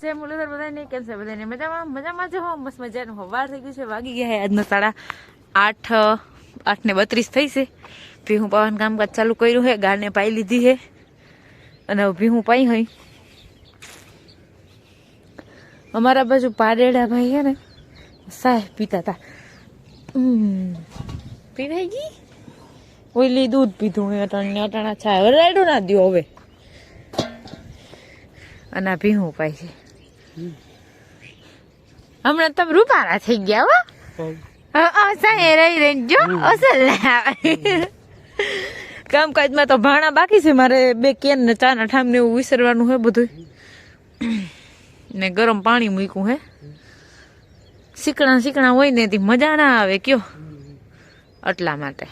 જય મુરલીધર બધાને કેમ છે? બધાને મજામાં? મજામાં જ હો? મસ્ત મજાનું. હવાર થઈ ગયું છે. વાગી ગયા આજનો સાડા આઠ આઠ ને બત્રીસ થઈ છે. ભીહું પાવાનું કામકાજ ચાલુ કર્યું છે ગાળને પાઈ લીધી છે અને ભીહું પાઈ હોય અમારા બાજુ પાડેડા ભાઈ છે ને, સાહેબ પીતા હતા. પીવાઈ ગઈ? ઓઈલી દૂધ પીધું અટાણે અટાણા છાય રાયડું ના દ્યો હવે. અને આ ભીહું પાય છે. હમણાં તમે રૂપારા થઈ ગયા હો. અસાય રહી રહી જો અસલ કામકાજમાં તો ભાણા બાકી છે. મારે બે કેન ને ચા ના ઠામ ને એવું વિસરવાનું હે બધું ને ગરમ પાણી મૂક્યું હે. સીકણા સીકણા હોય ને મજા ના આવે કયો. એટલા માટે.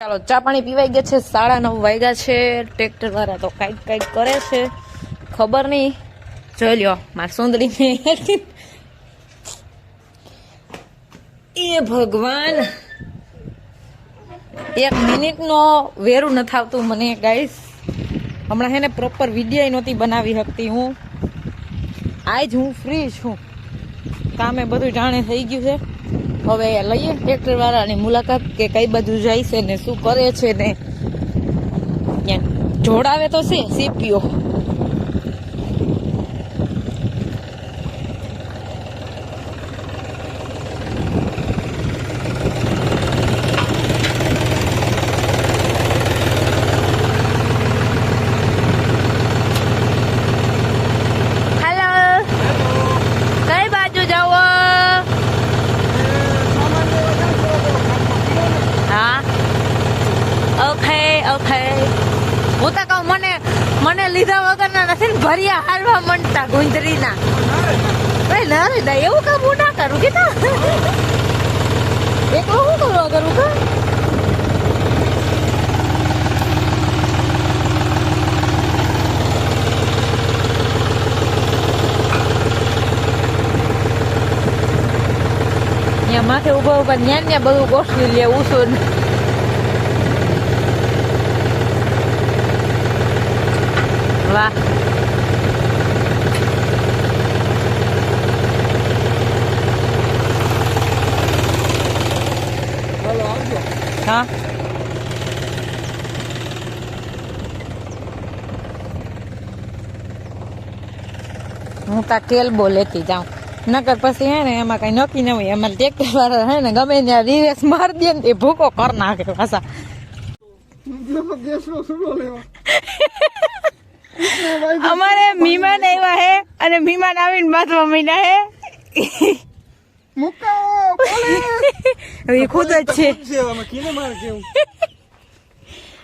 ચાલો, ચા પાણી પીવાઈ ગયા છે, સાડા નવ વાગ્યા છે ટ્રેક્ટર વાળા તો કાંઈક કાંઈક કરે છે. ખબર નહીં. જોઈ લ્યો, માર સુંદરી એ ભગવાન. એક મિનિટનો વેરું નથી આવતું મને ગાઈસ હમણાં હે ને પ્રોપર વીડિયો નહોતી બનાવી શકતી હું. આજ હું ફ્રી છું. કામે બધું જાણે થઈ ગયું છે. હવે લઈએ ટ્રેક્ટર વાળાની મુલાકાત કે કઈ બાજુ જાય છે ને શું કરે છે ને. જોડાવે તો છે સીપીઓ હેલો કઈ બાજુ જાઓ હા ઓકે ઓકે હું તો કહું મને મને લીધા વગરના નથી ને ભર્યા હાલવા મંડતા ગુંજરીના ભાઈ ના રે ના એવું કામ હું ના કરું કે ના એકલો હું કરવા કરું કા ત્યાં માથે ઊભા ઊભા ન્યા ન્યા બધું ગોઠવી લેવું છું વાહ હા તા કેલબો લેતી જાઉં. નકર પછી હે ને એમાં કઈ નક્કી ન હોય. એમાં ટ્રેક્ટર વાળા હે ને ગમે ત્યાં રિવેસ મારી દે ને તે ભૂકો કર નાખે પાછા. અમારે મહેમાન આવ્યા હે અને મહેમાન આવીને બાથવા મહિના હે. હવે એ ખુદ જ છે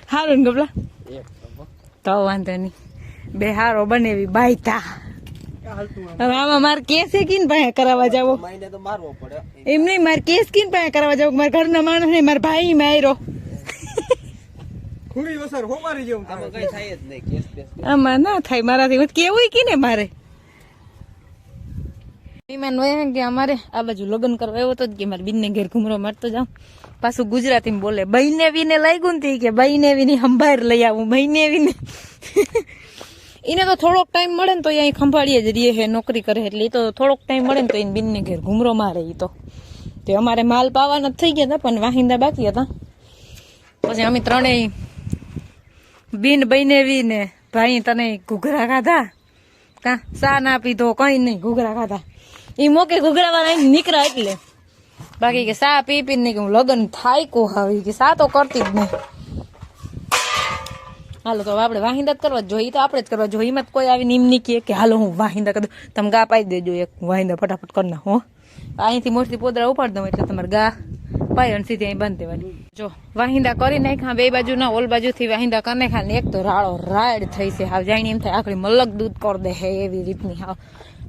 હારું ને ગબલા તો વાંધો નહીં બે હારો બનેવી બાયતા હવે આમાં મારે કેસ છે કિન પાસે કરાવવા જાવો માઈને તો મારવો પડે એમ નહીં મારે કેસ કીન પાસે કરાવવા જાવ મારા ઘરના માણસ ને મારા ભાઈ માયરો આમાં કઈ થાય જ નહીં કેસ આમાં ના થાય મારાથી કેવું કે ને મારે મહેમાન હોય કે અમારે આ બાજુ લગ્ન કરવા આવ્યો તો કે મારે બીનને ઘેર ઘુમરો મારતો જાઉં. પાછું ગુજરાતી બોલે, બહીને વીને લાગ્યું ગું કે, બહીને વીની સંભાર લઈ આવું, બહીને વીને. એને તો થોડોક ટાઈમ મળે ને તો અહીં ખંભાળીએ જ રહીએ હે, નોકરી કરે એટલે એ તો થોડોક ટાઈમ મળે ને તો એને બીનને ઘેર ઘુમરો મારે એ તો. તે અમારે માલ પાવાના થઈ ગયા હતા, પણ વાહિંદા બાકી હતા. પછી અમે ત્રણેય બીન બહીને ને ભાઈ તને ઘૂઘરા ખાધા? કા? સા ના પીધો, કઈ નહીં, ઘૂઘરા ખાધા. એ મોકે ઘૂઘરા વાળા નીકળ્યા એટલે. બાકી કે સા પી પી નહીં કે હું લગ્ન થાય કો આવી કે સા તો કરતી જ નહીં. હાલો, તો હવે આપણે વાહિંદા જ કરવા જોઈએ તો આપણે જ કરવા જોઈએ. એમાં કોઈ આવી એમ નહીં કહે કે, હાલો, હું વાહિંદા કરું તમે ગા પાઈ દેજો એક વાહિંદા ફટાફટ કરી નાખો. અહીંથી મોસ્ટલી પોદરા ઉપાડી દઉં, એટલે તમારે ગા પાય અને સીધી અહીં બંધ દેવાની. જો, વાહિંદા કરી નાખ્યા, બે બાજુ ના ઓલ બાજુથી વાહિંદા કરી નાખ્યા, ને એક તો રાળો રાડ થઈ છે. હાવ જાણી એમ થાય, આખરી મલક દૂધ કર દે હે એવી રીતની, હાવ.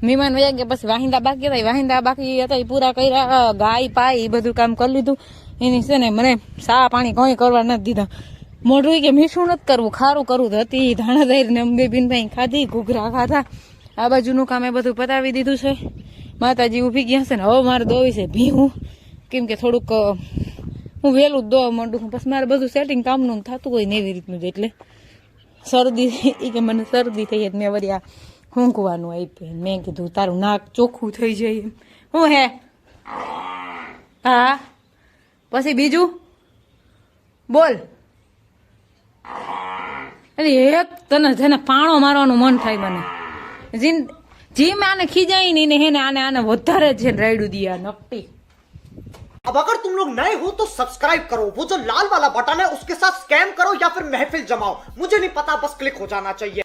મહેમાન વયા ગયા, પછી વાહિંદા બાકી હતા વાહિંદા બાકી હતા એ પૂરા કર્યા ગાય, પાય એ બધું કામ કરી લીધું. એની છે ને મને સા પાણી કંઈ કરવા નથી દીધા. મોઢું કે મીઠું નથી કરવું, ખારું કરવું તો હતી. ધાણા દહીર ને અંબે બિનભાઈ ખાધી, ઘૂઘરા ખાધા. આ બાજુનું કામ એ બધું પતાવી દીધું છે. માતાજી ઊભી ગયા છે ને, હવે મારે દોવી છે ભીહું કેમ કે થોડુંક હું વહેલું જ દોવા માંડું પછી મારે બધું સેટિંગ કામનું થતું હોય ને એવી રીતનું જ એટલે. શરદી એ કે મને શરદી થઈ જ મેં આ ઊંઘવાનું આપ્યું મેં કીધું તારું નાક ચોખ્ખું થઈ જાય એમ હું હે હા પછી બીજું બોલ અરે એક તને જેને પાણો મારવાનું મન થાય મને જીન જીમ આને ખીજાય નહીં ને હેને આને આને વધારે જ છે રાયડું દી આ નકટી अब अगर तुम लोग नए हो तो सब्सक्राइब करो वो जो लाल वाला बटन है उसके साथ स्कैम करो या फिर महफिल जमाओ मुझे नहीं पता बस क्लिक हो जाना चाहिए